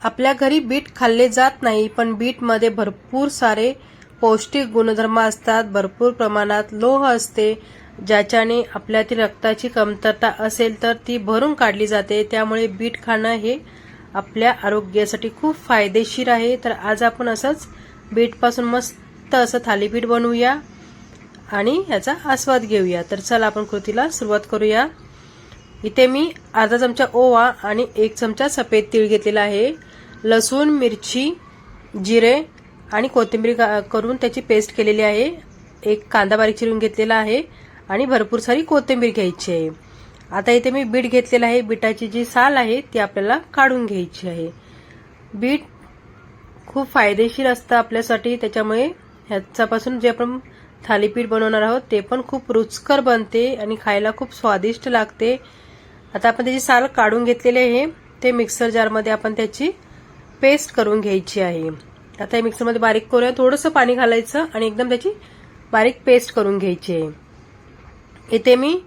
आपल्या घरी बीट खाल्ले जात नाही पण बीटमध्ये भरपूर सारे पौष्टिक गुणधर्म असतात. भरपूर प्रमाणात लोह असते ज्याच्याने आपल्यातील रक्ताची कमतरता असेल तर ती भरून काढली जाते. त्यामुळे बीट खाणं हे आपल्या आरोग्यासाठी खूप फायदेशीर आहे. तर आज आपण असंच बीटपासून मस्त असं थालीपीठ बनवूया आणि याचा आस्वाद घेऊया. तर चला आपण कृतीला सुरुवात करूया. इथे मी अर्धा चमचा ओवा आणि एक चमचा सफेद तीळ घेतलेला आहे. लसूण मिरची जिरे आणि कोथिंबीर गा- करून त्याची पेस्ट केलेली आहे. एक कांदा बारीक चिरून घेतलेला आहे आणि भरपूर सारी कोथिंबीर घ्यायची आहे. आता इथे मी बीट घेतलेलं आहे. बीटाची जी साल आहे ती आपल्याला काढून घ्यायची आहे. बीट खूप फायदेशीर असतं आपल्यासाठी. त्याच्यामुळे ह्याच्यापासून जे आपण थालीपीठ बनवणार आहोत ते पण खूप रुचकर बनते आणि खायला खूप स्वादिष्ट लागते. आता आपण त्याची साल काढून घेतलेली आहे. ते मिक्सर जारमध्ये आपण त्याची पेस्ट करून घ्यायची आहे. आता हे मिक्सरमध्ये बारीक करूया. थोडंसं पाणी घालायचं आणि एकदम त्याची बारीक पेस्ट करून घ्यायची आहे. इथे मी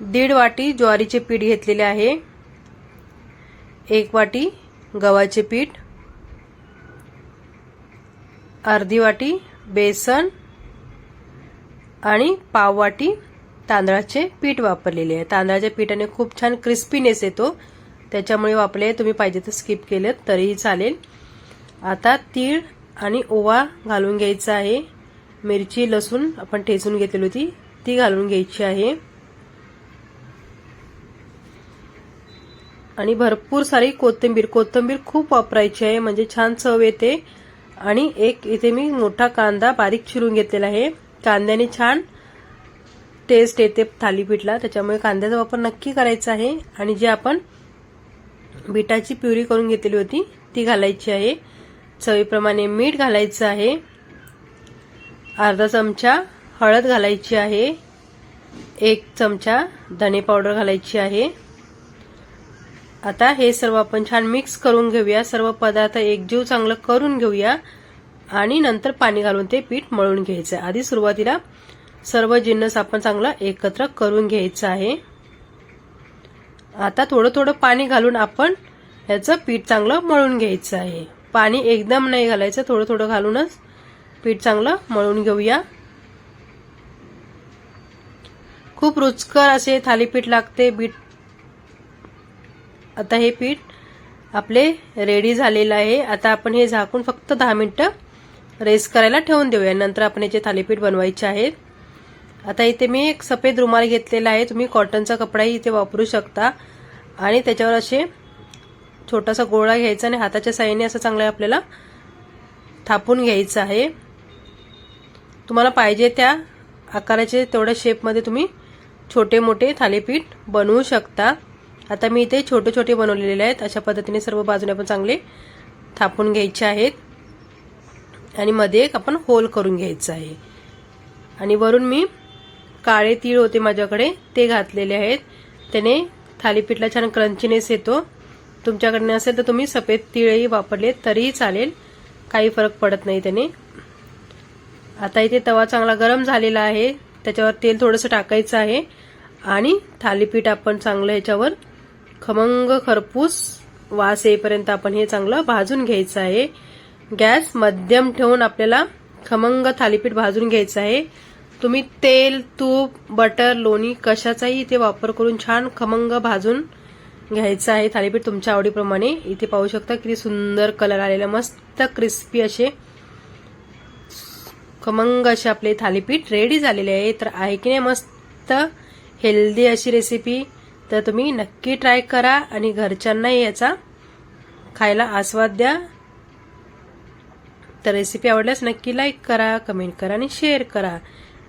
दीड वाटी ज्वारीचे पीठ घेतलेले आहे. एक वाटी गव्हाचे पीठ. अर्धी वाटी बेसन. आणि पाव वाटी तांदळाचे पीठ वापरलेले आहे. तांदळाच्या पिठाने खूप छान क्रिस्पीनेस येतो. त्याच्यामुळे वापरले तुम्ही पाहिजे तर स्किप केलं तरीही चालेल. आता तीळ आणि ओवा घालून घ्यायचा आहे. मिरची लसूण आपण ठेचून घेतलेली होती ती घालून घ्यायची आहे. आणि भरपूर सारी कोथिंबीर कोथिंबीर खूप वापरायची आहे म्हणजे छान चव येते. आणि एक इथे मी मोठा कांदा बारीक चिरून घेतलेला आहे. कांद्याने छान टेस्ट येते थालीपीठला त्याच्यामुळे कांद्याचा वापर नक्की करायचा आहे. आणि जे आपण बिटाची प्युरी करून घेतलेली होती. ती घालायची आहे. चवीप्रमाणे मीठ घालायचं आहे. अर्धा चमचा हळद घालायची आहे. एक चमचा धने पावडर घालायची आहे. आता हे सर्व आपण छान मिक्स करून घेऊया. सर्व पदार्थ एकजीव चांगलं करून घेऊया. आणि नंतर पाणी घालून ते पीठ मळून घ्यायचं आहे. आधी सुरुवातीला सर्व जिन्नस आपण चांगला एकत्र करून घ्यायचं आहे. आता थोडं थोडं पाणी घालून आपण याचं पीठ चांगलं मळून घ्यायचं आहे. पाणी एकदम नाही घालायचं थोडं थोडं घालूनच पीठ चांगलं मळून घेऊया. खूप रुचकर असे थालीपीठ लागते बीट. आता हे पीठ आपले रेडी झालेलं आहे. आता आपण हे झाकून फक्त दहा मिनटं रेस्ट करायला ठेवून देऊया. नंतर आपण याचे थालीपीठ बनवायचे आहेत. आता इथे मी एक सफेद रुमाल घेतलेला आहे. तुम्ही कॉटनचा कपडाही इथे वापरू शकता. आणि त्याच्यावर असे छोटासा गोळा घ्यायचा आणि हाताच्या साईने असं चांगलं आपल्याला थापून घ्यायचं आहे. तुम्हाला पाहिजे त्या आकाराचे तेवढ्या शेपमध्ये तुम्ही छोटे मोठे थालीपीठ बनवू शकता. आता मी इथे छोटे छोटे बनवलेले आहेत. अशा पद्धतीने सर्व बाजूने आपण चांगले थापून घ्यायचे आहेत. आणि मध्ये एक आपण होल करून घ्यायचं आहे. आणि वरून मी काळे तीळ होते माझ्याकडे ते घातलेले आहेत. त्याने थालीपीठला छान क्रंचीनेस येतो. तुमच्याकडनं असेल तर तुम्ही सफेद तीळही वापरले तरीही चालेल. काही फरक पडत नाही त्याने. आता इथे तवा चांगला गरम झालेला आहे. त्याच्यावर तेल थोडंसं टाकायचं आहे. आणि थालीपीठ आपण चांगलं ह्याच्यावर खमंग खरपूस वास येईपर्यंत आपण हे चांगलं भाजून घ्यायचं आहे. गॅस मध्यम ठेवून आपल्याला खमंग थालीपीठ भाजून घ्यायचं आहे. तुम्ही तेल तूप बटर लोणी कशाचाही इथे वापर करून छान खमंग भाजून घ्यायचं आहे. थालीपीठ तुमच्या आवडीप्रमाणे इथे पाहू शकता. किती सुंदर कलर आलेला मस्त क्रिस्पी असे खमंग असे आपले थालीपीठ रेडी झालेले आहे. तर आहे की नाही मस्त हेल्दी अशी रेसिपी तर तुम्ही नक्की ट्राय करा आणि घरच्यांनाही याचा खायला आस्वाद द्या. तर रेसिपी आवडल्यास नक्की लाईक करा कमेंट करा आणि शेअर करा.